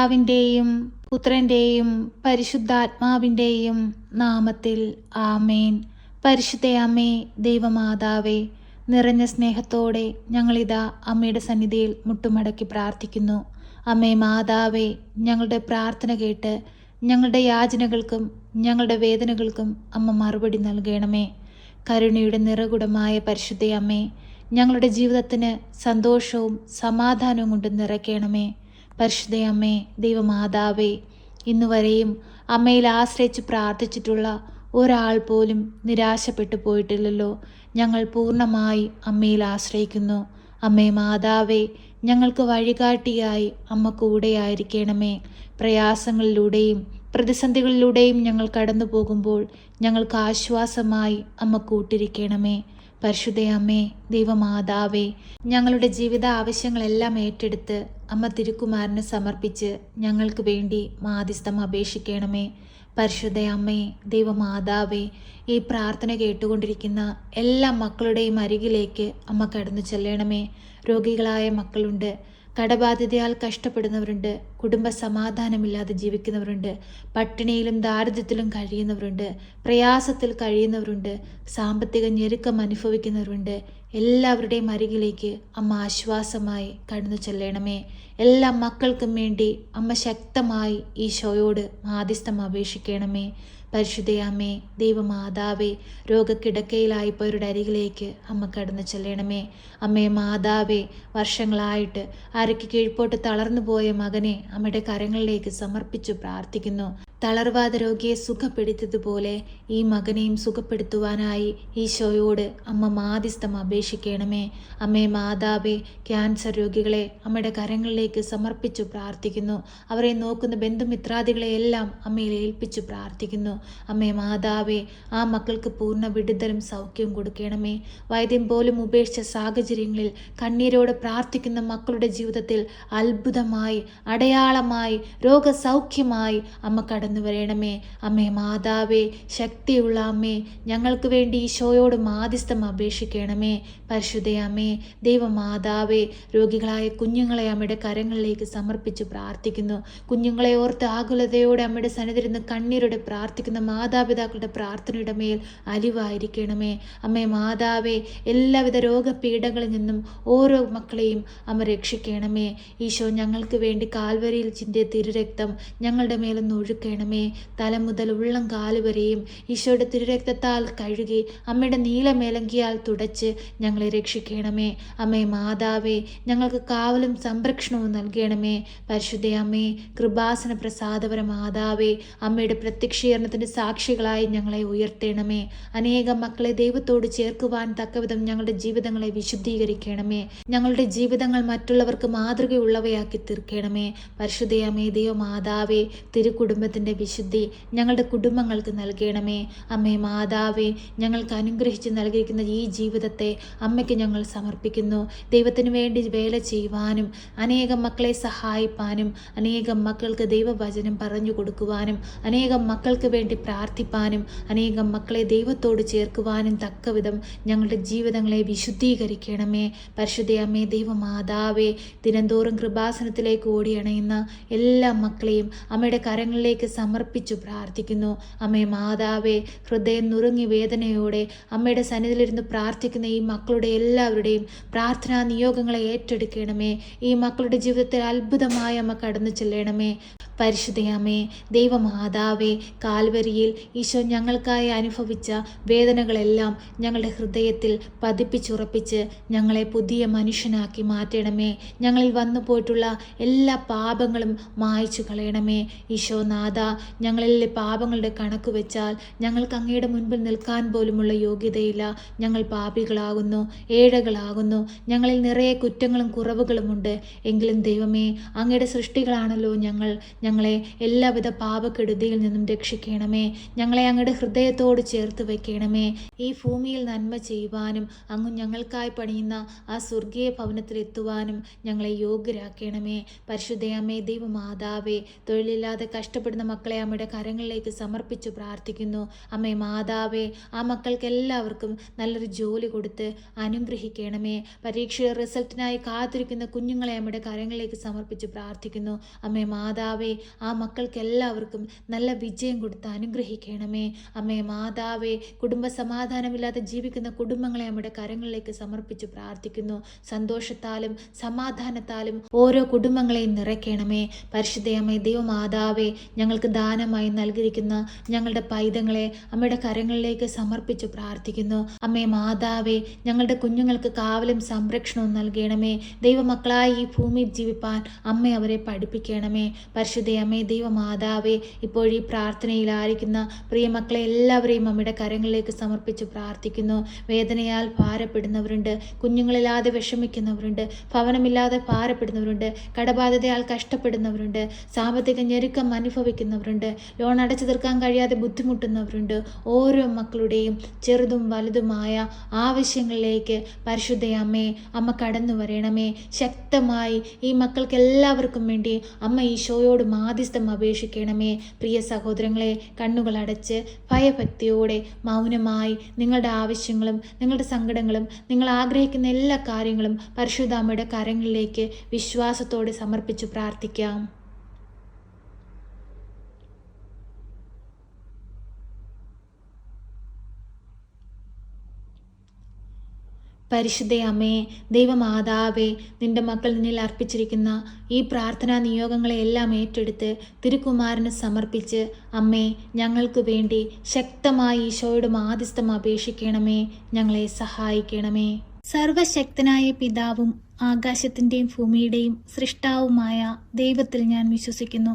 പിതാവിന്റെയും പുത്രന്റെയും പരിശുദ്ധാത്മാവിന്റെയും നാമത്തിൽ ആമേൻ. പരിശുദ്ധ അമ്മേ ദൈവമാതാവേ നിറഞ്ഞ സ്നേഹത്തോടെ ഞങ്ങളിതാ അമ്മയുടെ സന്നിധിയിൽ മുട്ടുമടക്കി പ്രാർത്ഥിക്കുന്നു. അമ്മേ മാതാവേ ഞങ്ങളുടെ പ്രാർത്ഥന കേട്ട് ഞങ്ങളുടെ യാചനകൾക്കും ഞങ്ങളുടെ വേദനകൾക്കും അമ്മ മറുപടി നൽകണമേ. കരുണയുടെ നിറകുടമായ പരിശുദ്ധയമ്മേ ഞങ്ങളുടെ ജീവിതത്തിന് സന്തോഷവും സമാധാനവും കൊണ്ട് നിറയ്ക്കണമേ. പരിശുദ്ധ ദൈവമാതാവേ ദൈവമാതാവേ ഇന്നുവരെയും അമ്മയിൽ ആശ്രയിച്ച് പ്രാർത്ഥിച്ചിട്ടുള്ള ഒരാൾ പോലും നിരാശപ്പെട്ടു പോയിട്ടില്ലല്ലോ. ഞങ്ങൾ പൂർണമായി അമ്മയിൽ ആശ്രയിക്കുന്നു. അമ്മേ മാതാവേ ഞങ്ങൾക്ക് വഴികാട്ടിയായി അമ്മ കൂടെയായിരിക്കണമേ. പ്രയാസങ്ങളിലൂടെയും പ്രതിസന്ധികളിലൂടെയും ഞങ്ങൾ കടന്നു പോകുമ്പോൾ ഞങ്ങൾക്ക് ആശ്വാസമായി അമ്മ കൂട്ടിരിക്കണമേ. പരിശുദ്ധ അമ്മേ ദൈവമാതാവേ ഞങ്ങളുടെ ജീവിത ആവശ്യങ്ങളെല്ലാം ഏറ്റെടുത്ത് അമ്മ തിരുക്കുമാരന് സമർപ്പിച്ച് ഞങ്ങൾക്ക് വേണ്ടി മാധ്യസ്ഥം അപേക്ഷിക്കണമേ. പരിശുദ്ധയമ്മേ ദൈവമാതാവേ ഈ പ്രാർത്ഥന കേട്ടുകൊണ്ടിരിക്കുന്ന എല്ലാ മക്കളുടെയും അരികിലേക്ക് അമ്മ കടന്നു ചെല്ലണമേ. രോഗികളായ മക്കളുണ്ട്. കടബാധ്യതയാൽ കഷ്ടപ്പെടുന്നവരുണ്ട് കുടുംബ സമാധാനമില്ലാതെ ജീവിക്കുന്നവരുണ്ട് പട്ടിണിയിലും ദാരിദ്ര്യത്തിലും കഴിയുന്നവരുണ്ട് പ്രയാസത്തിൽ കഴിയുന്നവരുണ്ട് സാമ്പത്തിക ഞെരുക്കം അനുഭവിക്കുന്നവരുണ്ട് എല്ലാവരുടെയും അരികിലേക്ക് അമ്മ ആശ്വാസമായി കടന്നു ചെല്ലണമേ. എല്ലാ മക്കൾക്കും വേണ്ടി അമ്മ ശക്തമായി ഈശോയോട് മാധ്യസ്ഥം അപേക്ഷിക്കണമേ. പരിശുദ്ധയമ്മേ ദൈവമാതാവേ രോഗക്കിടക്കയിലായിപ്പോയവരുടെ അരികിലേക്ക് അമ്മ കടന്നു ചെല്ലണമേ. അമ്മേ മാതാവേ വർഷങ്ങളായിട്ട് അരയ്ക്ക് കീഴ്പോട്ട് തളർന്നു പോയ മകനെ അമ്മയുടെ കരങ്ങളിലേക്ക് സമർപ്പിച്ചു പ്രാർത്ഥിക്കുന്നു. തളർവാദ രോഗിയെ സുഖപ്പെടുത്തിയതുപോലെ ഈ മകനെയും സുഖപ്പെടുത്തുവാനായി ഈശോയോട് അമ്മ മാധ്യസ്ഥം അപേക്ഷിക്കണമേ. അമ്മേ മാതാവേ ക്യാൻസർ രോഗികളെ അമ്മയുടെ കരങ്ങളിലേക്ക് സമർപ്പിച്ചു പ്രാർത്ഥിക്കുന്നു. അവരെ നോക്കുന്ന ബന്ധുമിത്രാദികളെ എല്ലാം അമ്മയിൽ ഏൽപ്പിച്ചു പ്രാർത്ഥിക്കുന്നു. അമ്മേ മാതാവേ ആ മക്കൾക്ക് പൂർണ വിടുതലും സൗഖ്യവും കൊടുക്കണമേ. വൈദ്യം പോലും ഉപേക്ഷിച്ച സാഹചര്യങ്ങളിൽ കണ്ണീരോട് പ്രാർത്ഥിക്കുന്ന മക്കളുടെ ജീവിതത്തിൽ അത്ഭുതമായി അടയാളമായി രോഗസൗഖ്യമായി അമ്മ കടന്നു വരണമേ. അമ്മേ മാതാവേ ശക്തിയുള്ള അമ്മേ ഞങ്ങൾക്ക് വേണ്ടി ഈശോയോട് മാധ്യസ്ഥം അപേക്ഷിക്കണമേ. പരിശുദ്ധ അമ്മേ ദൈവമാതാവേ രോഗികളായ കുഞ്ഞുങ്ങളെ അമ്മയുടെ കരങ്ങളിലേക്ക് സമർപ്പിച്ച് പ്രാർത്ഥിക്കുന്നു. കുഞ്ഞുങ്ങളെ ഓർത്ത് ആകുലതയോടെ അമ്മയുടെ സന്നിധിരുന്ന് കണ്ണീരോടെ പ്രാർത്ഥിക്കുന്ന മാതാപിതാക്കളുടെ പ്രാർത്ഥനയുടെ മേൽ അലിവായിരിക്കണമേ. അമ്മേ മാതാവേ എല്ലാവിധ രോഗപീഠങ്ങളിൽ നിന്നും ഓരോ മക്കളെയും അമ്മ രക്ഷിക്കണമേ. ഈശോ ഞങ്ങൾക്ക് വേണ്ടി കാൽവരിയിൽ ചിന്തിയ തിരുരക്തം ഞങ്ങളുടെ മേലൊന്ന് ഒഴുക്കണമേ തല മുതൽ ഉള്ളം കാൽ വരെയും ഈശോയുടെ തിരുരക്തത്താൽ കഴുകി അമ്മയുടെ നീലമേലങ്കിയാൽ തുടച്ച് ഞങ്ങളെ രക്ഷിക്കണമേ. അമ്മേ മാതാവേ ഞങ്ങൾക്ക് കാവലും സംരക്ഷണവും നൽകണമേ. പരിശുദ്ധ അമ്മേ കൃപാസന പ്രസാദപര മാതാവേ അമ്മയുടെ പ്രത്യക്ഷീകരണത്തിന്റെ സാക്ഷികളായി ഞങ്ങളെ ഉയർത്തണമേ. അനേകം മക്കളെ ദൈവത്തോട് ചേർക്കുവാൻ തക്കവിധം ഞങ്ങളുടെ ജീവിതങ്ങളെ വിശുദ്ധീകരിക്കണമേ. ഞങ്ങളുടെ ജീവിതങ്ങൾ മറ്റുള്ളവർക്ക് മാതൃകയുള്ളവയാക്കി തീർക്കണമേ. പരിശുദ്ധയമ്മേ ദൈവ മാതാവേ തിരുക്കുടുംബത്തിന്റെ വിശുദ്ധി ഞങ്ങളുടെ കുടുംബങ്ങൾക്ക് നൽകണമേ. അമ്മേ മാതാവേ ഞങ്ങൾക്ക് അനുഗ്രഹിച്ച് നൽകിയിരിക്കുന്ന ഈ ജീവിതത്തെ അമ്മയ്ക്ക് ഞങ്ങൾ സമർപ്പിക്കുന്നു. ദൈവത്തിന് വേണ്ടി വേല ചെയ്യുവാനും അനേകം മക്കളെ സഹായിപ്പാനും അനേകം മക്കൾക്ക് ദൈവവചനം പറഞ്ഞു കൊടുക്കുവാനും അനേകം മക്കൾക്ക് വേണ്ടി പ്രാർത്ഥിപ്പാനും അനേകം മക്കളെ ദൈവത്തോട് ചേർക്കുവാനും തക്കവിധം ഞങ്ങളുടെ ജീവിതങ്ങളെ വിശുദ്ധീകരിക്കണമേ. പരിശുദ്ധ അമ്മേ ദൈവമാതാവേ ദിനംതോറും കൃപാസനത്തിലേക്ക് ഓടിയണയുന്ന എല്ലാ മക്കളെയും അമ്മയുടെ കരങ്ങളിലേക്ക് സമർപ്പിച്ചു പ്രാർത്ഥിക്കുന്നു. അമ്മേ മാതാവേ ഹൃദയം നുറുങ്ങി വേദനയോടെ അമ്മയുടെ സന്നിധിയിലിരുന്ന് പ്രാർത്ഥിക്കുന്ന ഈ മക്കളുടെ എല്ലാവരുടെയും പ്രാർത്ഥനാ നിയോഗങ്ങളെ ഏറ്റെടുക്കണമേ. ഈ മക്കളുടെ ജീവിതത്തിൽ അത്ഭുതമായി അമ്മ കടന്നു ചെല്ലണമേ. പരിശുദ്ധയാമേ ദൈവമാതാവേ കാൽവരിയിൽ ഈശോ ഞങ്ങൾക്കായി അനുഭവിച്ച വേദനകളെല്ലാം ഞങ്ങളുടെ ഹൃദയത്തിൽ പതിപ്പിച്ചുറപ്പിച്ച് ഞങ്ങളെ പുതിയ മനുഷ്യനാക്കി മാറ്റണമേ. ഞങ്ങളിൽ വന്നു പോയിട്ടുള്ള എല്ലാ പാപങ്ങളും മായ്ച്ചു കളയണമേ. ഈശോ നാഥ ഞങ്ങളിലെ പാപങ്ങളുടെ കണക്ക് വെച്ചാൽ ഞങ്ങൾക്ക് അങ്ങയുടെ മുൻപിൽ നിൽക്കാൻ പോലുമുള്ള യോഗ്യതയില്ല. ഞങ്ങൾ പാപികളാകുന്നു ഏഴകളാകുന്നു. ഞങ്ങളിൽ നിറയെ കുറ്റങ്ങളും കുറവുകളുമുണ്ട് എങ്കിലും ദൈവമേ അങ്ങയുടെ സൃഷ്ടികളാണല്ലോ ഞങ്ങൾ. ഞങ്ങളെ എല്ലാവിധ പാപക്കെടുതിയിൽ നിന്നും രക്ഷിക്കണമേ. ഞങ്ങളെ അങ്ങയുടെ ഹൃദയത്തോട് ചേർത്ത് വയ്ക്കണമേ ഈ ഭൂമിയിൽ നന്മ ചെയ്യുവാനും അങ്ങ് ഞങ്ങൾക്കായി പണിയുന്ന ആ സ്വർഗീയ ഭവനത്തിൽ എത്തുവാനും ഞങ്ങളെ യോഗ്യരാക്കണമേ. പരിശുദ്ധയമ്മേ ദൈവമാതാവേ തൊഴിലില്ലാതെ കഷ്ടപ്പെടുന്ന മക്കളെ അമ്മയുടെ കരങ്ങളിലേക്ക് സമർപ്പിച്ച് പ്രാർത്ഥിക്കുന്നു. അമ്മേ മാതാവേ ആ മക്കൾക്ക് എല്ലാവർക്കും നല്ലൊരു ജോലി കൊടുത്ത് അനുഗ്രഹിക്കണമേ. പരീക്ഷയുടെ റിസൾട്ടിനായി കാത്തിരിക്കുന്ന കുഞ്ഞുങ്ങളെ അമ്മയുടെ കരങ്ങളിലേക്ക് സമർപ്പിച്ച് പ്രാർത്ഥിക്കുന്നു. അമ്മേ മാതാവേ ആ മക്കൾക്ക് എല്ലാവർക്കും നല്ല വിജയം കൊടുത്ത് അനുഗ്രഹിക്കണമേ. അമ്മേ മാതാവേ കുടുംബ സമാധാനമില്ലാതെ ജീവിക്കുന്ന കുടുംബങ്ങളെ അമ്മയുടെ കരങ്ങളിലേക്ക് സമർപ്പിച്ച് പ്രാർത്ഥിക്കുന്നു. സന്തോഷത്താലും സമാധാനത്താലും ഓരോ കുടുംബങ്ങളെയും നിറയ്ക്കണമേ. പരിശുദ്ധയമ്മേ ദൈവമാതാവേ ഞങ്ങൾക്ക് ദാനമായി നൽകിയിരിക്കുന്ന ഞങ്ങളുടെ പൈതങ്ങളെ അമ്മയുടെ കരങ്ങളിലേക്ക് സമർപ്പിച്ച് പ്രാർത്ഥിക്കുന്നു. അമ്മേ മാതാവേ ഞങ്ങളുടെ കുഞ്ഞുങ്ങൾക്ക് കാവലും സംരക്ഷണവും നൽകണമേ. ദൈവമക്കളായി ഈ ഭൂമിയിൽ ജീവിപ്പാൻ അമ്മ അവരെ പഠിപ്പിക്കണമേ. പരിശുദ്ധയമ്മേ ദൈവമാതാവേ ഇപ്പോൾ ഈ പ്രാർത്ഥനയിലായിരിക്കുന്ന പ്രിയ മക്കളെ എല്ലാവരെയും അമ്മയുടെ കരങ്ങളിലേക്ക് സമർപ്പിച്ച് പ്രാർത്ഥിക്കുന്നു. വേദനയാൽ ഭാരപ്പെടുന്നവരുണ്ട് കുഞ്ഞുങ്ങളില്ലാതെ വിഷമിക്കുന്നവരുണ്ട് ഭവനമില്ലാതെ ഭാരപ്പെടുന്നവരുണ്ട് കടബാധ്യതയാൽ കഷ്ടപ്പെടുന്നവരുണ്ട് സാമ്പത്തിക ഞെരുക്കം അനുഭവിക്കുന്നവരുണ്ട് ലോൺ അടച്ചു തീർക്കാൻ കഴിയാതെ ബുദ്ധിമുട്ടുന്നവരുണ്ട്. ഓരോ മക്കളുടെയും ചെറുതും വലുതുമായ ആവശ്യങ്ങളിലേക്ക് പരിശുദ്ധ അമ്മേ അമ്മ കടന്നു വരണമേ. ശക്തമായി ഈ മക്കൾക്ക് എല്ലാവർക്കും വേണ്ടി അമ്മ ഈശോയോട് മാധ്യസ്ഥം അപേക്ഷിക്കണമേ. പ്രിയ സഹോദരങ്ങളെ കണ്ണുകൾ അടച്ച് ഭയഭക്തിയോടെ മൗനമായി നിങ്ങളുടെ ആവശ്യങ്ങളും നിങ്ങളുടെ സങ്കടങ്ങളും നിങ്ങൾ ആഗ്രഹിക്കുന്ന എല്ലാ കാര്യങ്ങളും പരിശുദ്ധ അമ്മയുടെ കരങ്ങളിലേക്ക് വിശ്വാസത്തോടെ സമർപ്പിച്ചു പ്രാർത്ഥിക്കാം. പരിശുദ്ധ അമ്മേ ദൈവമാതാവേ നിന്റെ മക്കൾ നിന്നിൽ അർപ്പിച്ചിരിക്കുന്ന ഈ പ്രാർത്ഥനാ നിയോഗങ്ങളെയെല്ലാം ഏറ്റെടുത്ത് തിരുക്കുമാരന് സമർപ്പിച്ച് അമ്മേ ഞങ്ങൾക്ക് വേണ്ടി ശക്തമായി ഈശോയുടെ മാധ്യസ്ഥം അപേക്ഷിക്കണമേ ഞങ്ങളെ സഹായിക്കണമേ. സർവശക്തനായ പിതാവും ആകാശത്തിന്റെയും ഭൂമിയുടെയും സൃഷ്ടാവുമായ ദൈവത്തിൽ ഞാൻ വിശ്വസിക്കുന്നു.